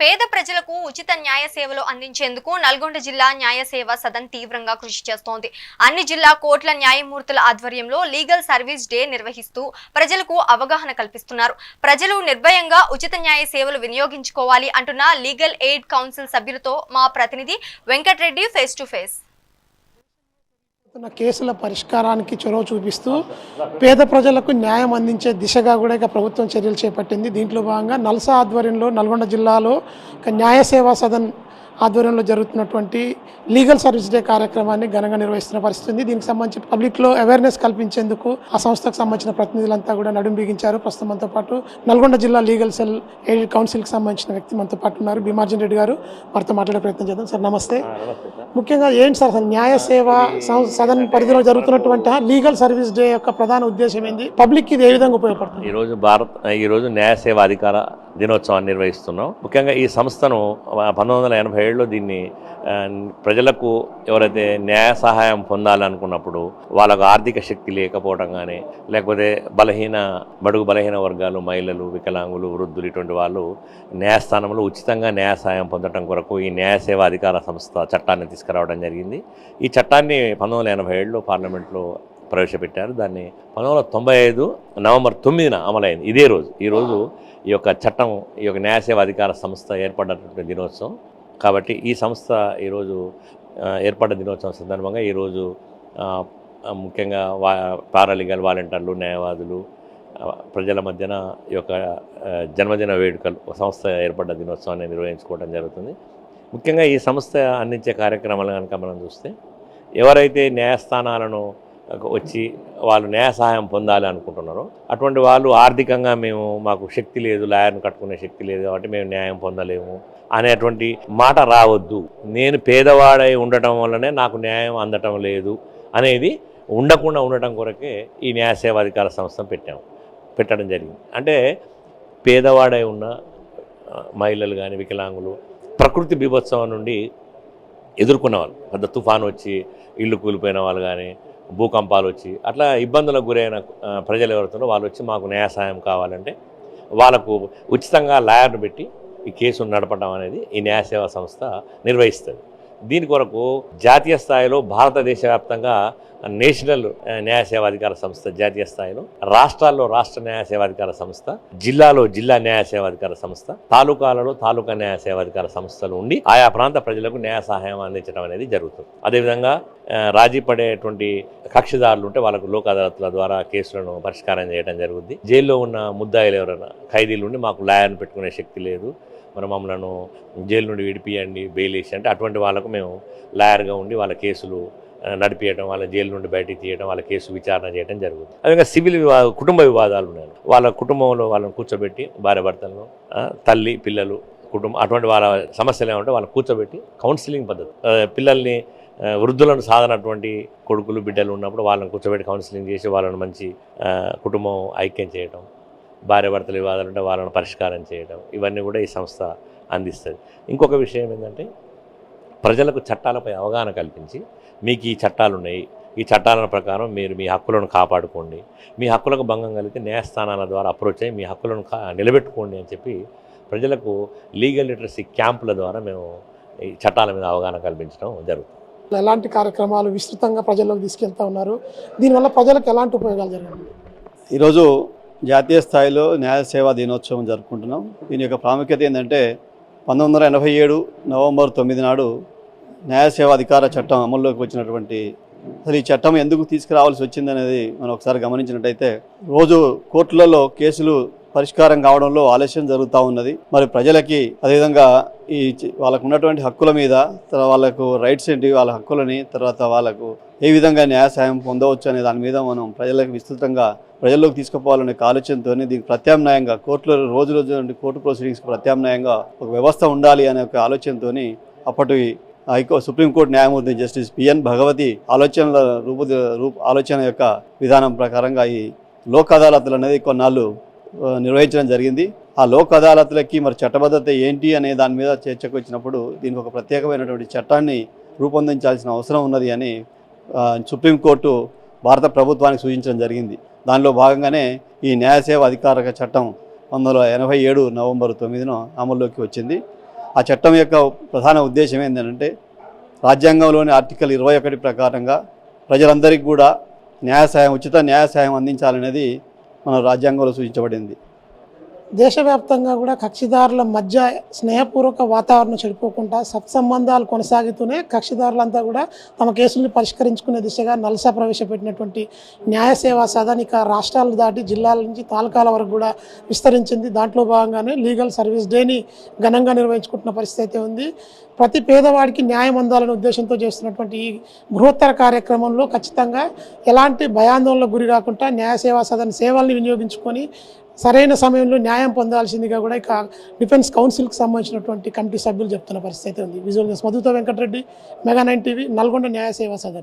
పేద ప్రజలకు ఉచిత న్యాయ సేవలు అందించేందుకు నల్గొండ జిల్లా న్యాయ సేవ సదన్ తీవ్రంగా కృషి చేస్తోంది. అన్ని జిల్లా కోర్టుల న్యాయమూర్తుల ఆధ్వర్యంలో లీగల్ సర్వీస్ డే నిర్వహిస్తూ ప్రజలకు అవగాహన కల్పిస్తున్నారు. ప్రజలు నిర్భయంగా ఉచిత న్యాయ సేవలు వినియోగించుకోవాలి అంటున్న లీగల్ ఎయిడ్ కౌన్సిల్ సభ్యులతో మా ప్రతినిధి వెంకటరెడ్డి ఫేస్ టు ఫేస్. ఉన్న కేసుల పరిష్కారానికి చొరవ చూపిస్తూ పేద ప్రజలకు న్యాయం అందించే దిశగా కూడా ఇక ప్రభుత్వం చర్యలు చేపట్టింది. దీంట్లో భాగంగా నల్సా ఆధ్వర్యంలో నల్గొండ జిల్లాలో ఒక న్యాయ సేవా సదన్ ఆధ్వర్యంలో జరుగుతున్నటువంటి లీగల్ సర్వీస్ డే కార్యక్రమాన్ని ఘనంగా నిర్వహిస్తున్న పరిస్థితి ఉంది దీనికి సంబంధించి పబ్లిక్లో అవేర్నెస్ కల్పించేందుకు ఆ సంస్థకు సంబంధించిన ప్రతినిధులంతా కూడా నడుం బిగించారు. ప్రస్తుతం మనతో పాటు నల్గొండ జిల్లా లీగల్ సెల్ ఎయిడెడ్ కౌన్సిల్కి సంబంధించిన వ్యక్తి మనతో పాటు ఉన్నారు. భీమార్జన్ రెడ్డి గారు వారితో మాట్లాడే ప్రయత్నం చేద్దాం. సార్ నమస్తే. ముఖ్యంగా ఏంటి సార్ అసలు న్యాయ సేవ సదన్ పరిధిలో జరుగుతున్నటువంటి లీగల్ సర్వీస్ డే యొక్క ప్రధాన ఉద్దేశం ఏంది? పబ్లిక్ ఇది ఏ విధంగా ఉపయోగపడుతుంది? ఈరోజు భారత్ ఈరోజు న్యాయ సేవ అధికార దినోత్సవాన్ని నిర్వహిస్తున్నాం. ముఖ్యంగా ఈ సంస్థను పంతొమ్మిది ఏడులో దీన్ని ప్రజలకు ఎవరైతే న్యాయ సహాయం పొందాలనుకున్నప్పుడు వాళ్ళకు ఆర్థిక శక్తి లేకపోవడం కానీ లేకపోతే బలహీన బడుగు బలహీన వర్గాలు మహిళలు వికలాంగులు వృద్ధులు ఇటువంటి వాళ్ళు న్యాయస్థానంలో ఉచితంగా న్యాయ సహాయం పొందడం కొరకు ఈ న్యాయ సేవ అధికార సంస్థ చట్టాన్ని తీసుకురావడం జరిగింది. ఈ చట్టాన్ని పంతొమ్మిది వందల ఎనభై ఏడులో పార్లమెంట్లో ప్రవేశపెట్టారు. దాన్ని పంతొమ్మిది వందల తొంభై ఐదు నవంబర్ తొమ్మిదిన అమలైంది. ఇదే రోజు. ఈరోజు ఈ యొక్క చట్టం ఈ యొక్క న్యాయసేవ అధికార సంస్థ ఏర్పడినటువంటి దినోత్సవం. కాబట్టి ఈ సంస్థ ఈరోజు ఆ, ఏర్పడ్డ దినోత్సవం సందర్భంగా ఈరోజు ముఖ్యంగా వా పారాలీగల్ వాలంటీర్లు న్యాయవాదులు ప్రజల మధ్యన ఈ యొక్క జన్మదిన వేడుకలు సంస్థ ఏర్పడ్డ దినోత్సవాన్ని నిర్వహించుకోవడం జరుగుతుంది. ముఖ్యంగా ఈ సంస్థ అందించే కార్యక్రమాలు కనుక మనం చూస్తే ఎవరైతే న్యాయస్థానాలను వచ్చి వాళ్ళు న్యాయ సహాయం పొందాలి అనుకుంటున్నారు. అటువంటి వాళ్ళు ఆర్థికంగా మేము మాకు శక్తి లేదు లాయర్ను కట్టుకునే శక్తి లేదు కాబట్టి మేము న్యాయం పొందలేము అనేటువంటి మాట రావద్దు. నేను పేదవాడై ఉండటం వల్లనే నాకు న్యాయం అందటం లేదు అనేది ఉండకుండా ఉండటం కొరకే ఈ న్యాయ సేవాధికార సంస్థ పెట్టాము పెట్టడం జరిగింది. అంటే పేదవాడై ఉన్న మహిళలు కానీ వికలాంగులు ప్రకృతి బీభత్సవం నుండి ఎదుర్కొన్న వాళ్ళు. పెద్ద తుఫాను వచ్చి ఇల్లు కూలిపోయిన వాళ్ళు కానీ భూకంపాలు వచ్చి అట్లా ఇబ్బందులకు గురైన ప్రజలు ఎవరుతున్నారో వాళ్ళు వచ్చి మాకు న్యాయసాయం కావాలంటే వాళ్ళకు ఉచితంగా లాయర్ను పెట్టి ఈ కేసును నడపడం అనేది ఈ న్యాయ సేవా సంస్థ నిర్వహిస్తుంది. దీని కొరకు జాతీయ స్థాయిలో భారతదేశ వ్యాప్తంగా నేషనల్ ఆ, న్యాయ సేవాధికార సంస్థ జాతీయ స్థాయిలో రాష్ట్రాల్లో రాష్ట్ర న్యాయ సేవాధికార సంస్థ జిల్లాలో జిల్లా న్యాయ సేవాధికార సంస్థ తాలూకాలలో తాలూకా న్యాయ సేవాధికార సంస్థలు ఉండి ఆయా ప్రాంత ప్రజలకు న్యాయ సహాయం అందించడం అనేది జరుగుతుంది. అదేవిధంగా రాజీ పడేటువంటి కక్షిదారులు ఉంటే వాళ్ళకు లోక్ అదాలత్ల ద్వారా కేసులను పరిష్కారం చేయడం జరుగుద్ది. జైల్లో ఉన్న ముద్దాయిలు ఎవరైనా ఖైదీలు ఉండి మాకు లాయర్ను పెట్టుకునే శక్తి లేదు. మరి మమ్మలను జైలు నుండి విడిపియండి బెయిల్ వేసి అంటే అటువంటి వాళ్ళకు మేము లాయర్గా ఉండి వాళ్ళ కేసులు నడిపించడం వాళ్ళ జైలు నుండి బయటికి తీయడం వాళ్ళ కేసు విచారణ చేయడం జరుగుతుంది. అదేవిధంగా సివిల్ వివాద కుటుంబ వివాదాలు ఉన్నాయి. వాళ్ళ కుటుంబంలో వాళ్ళని కూర్చోబెట్టి భార్య భర్తలను తల్లి పిల్లలు కుటుంబం అటువంటి వాళ్ళ సమస్యలు ఏమంటే వాళ్ళని కూర్చోబెట్టి కౌన్సిలింగ్ పద్ధతి. పిల్లల్ని వృద్ధులను సాధనటువంటి కొడుకులు బిడ్డలు ఉన్నప్పుడు వాళ్ళని కూర్చోబెట్టి కౌన్సిలింగ్ చేసి వాళ్ళని మంచి కుటుంబం ఐక్యం చేయడం భార్య భర్తల వివాదాలు ఉంటే వాళ్ళని పరిష్కారం చేయడం ఇవన్నీ కూడా ఈ సంస్థ అందిస్తుంది. ఇంకొక విషయం ఏంటంటే ప్రజలకు చట్టాలపై అవగాహన కల్పించి మీకు ఈ చట్టాలు ఉన్నాయి. ఈ చట్టాల ప్రకారం మీరు మీ హక్కులను కాపాడుకోండి. మీ హక్కులకు భంగం కలిగితే న్యాయస్థానాల ద్వారా అప్రోచ్ అయ్యి మీ హక్కులను కా నిలబెట్టుకోండి అని చెప్పి ప్రజలకు లీగల్ లిటరసీ క్యాంపుల ద్వారా మేము ఈ చట్టాల మీద అవగాహన కల్పించడం జరుగుతుంది. ఎలాంటి కార్యక్రమాలు విస్తృతంగా ప్రజల్లోకి తీసుకెళ్తా ఉన్నారు? దీనివల్ల ప్రజలకు ఎలాంటి ఉపయోగాలు జరిగాయి ఈరోజు జాతీయ స్థాయిలో న్యాయ సేవా దినోత్సవం జరుపుకుంటున్నాం. దీని యొక్క ప్రాముఖ్యత ఏంటంటే పంతొమ్మిది వందల ఎనభై ఏడు నవంబర్ తొమ్మిది నాడు న్యాయ సేవా అధికార చట్టం అమల్లోకి వచ్చినటువంటి అసలు ఈ చట్టం ఎందుకు తీసుకురావాల్సి వచ్చిందనేది మనం ఒకసారి గమనించినట్టయితే రోజు కోర్టులలో కేసులు పరిష్కారం కావడంలో ఆలస్యం జరుగుతూ ఉన్నది. మరి ప్రజలకి అదేవిధంగా ఈ చి- వాళ్ళకు ఉన్నటువంటి హక్కుల మీద తర్వాత వాళ్ళకు రైట్స్ ఏంటి వాళ్ళ హక్కులని తర్వాత వాళ్ళకు ఏ విధంగా న్యాయ సాయం పొందవచ్చు అనే దాని మీద మనం ప్రజలకు విస్తృతంగా ప్రజల్లోకి తీసుకుపోవాలనే ఆలోచనతో దీనికి ప్రత్యామ్నాయంగా కోర్టులో రోజు రోజు నుండి కోర్టు ప్రొసీడింగ్స్ ప్రత్యామ్నాయంగా ఒక వ్యవస్థ ఉండాలి అనే ఒక ఆలోచనతో అప్పటి హైకో సుప్రీంకోర్టు న్యాయమూర్తి జస్టిస్ పిఎన్ భగవతి ఆలోచనల రూపు రూప ఆలోచన యొక్క విధానం ప్రకారంగా ఈ లోక్ అదాలతులు అనేది కొన్నాళ్ళు నిర్వహించడం జరిగింది. ఆ లోక్ అదాలత్లకి మరి చట్టబద్ధత ఏంటి అనే దాని మీద చర్చకు వచ్చినప్పుడు దీనికి ఒక ప్రత్యేకమైనటువంటి చట్టాన్ని రూపొందించాల్సిన అవసరం ఉన్నది అని సుప్రీంకోర్టు భారత ప్రభుత్వానికి సూచించడం జరిగింది. దానిలో భాగంగానే ఈ న్యాయసేవ అధికారిక చట్టం పంతొమ్మిది వందల ఎనభై ఏడు నవంబర్ తొమ్మిదిన అమల్లోకి వచ్చింది. ఆ చట్టం యొక్క ప్రధాన ఉద్దేశం ఏంటంటే రాజ్యాంగంలోని ఆర్టికల్ ఇరవై ఒకటి ప్రకారంగా ప్రజలందరికీ కూడా న్యాయసాయం ఉచిత న్యాయసాయం అందించాలనేది మన రాజ్యాంగంలో సూచించబడింది. దేశవ్యాప్తంగా కూడా కక్షిదారుల మధ్య స్నేహపూర్వక వాతావరణం చెడిపోకుండా సత్సంబంధాలు కొనసాగుతూనే కక్షిదారులంతా కూడా తమ కేసుల్ని పరిష్కరించుకునే దిశగా నల్సా ప్రవేశపెట్టినటువంటి న్యాయ సేవా సదన్ రాష్ట్రాలు దాటి జిల్లాల నుంచి తాలూకాల వరకు కూడా విస్తరించింది. దాంట్లో భాగంగానే లీగల్ సర్వీస్ డేని ఘనంగా నిర్వహించుకుంటున్న పరిస్థితి అయితే ఉంది. ప్రతి పేదవాడికి న్యాయం అందాలనే ఉద్దేశంతో చేస్తున్నటువంటి ఈ బృహత్తర కార్యక్రమంలో ఖచ్చితంగా ఎలాంటి భయాందోళనకు గురి కాకుండా న్యాయ సేవా సదన్ సేవల్ని వినియోగించుకొని సరైన సమయంలో న్యాయం పొందాల్సిందిగా కూడా ఇక డిఫెన్స్ కౌన్సిల్కి సంబంధించినటువంటి కమిటీ సభ్యులు చెప్తున్న పరిస్థితి అయితే ఉంది. విజువల్ గ్యాస్ మధుతో Venkatareddy mega nine TV Nalgonda Nyaya Seva Sadan.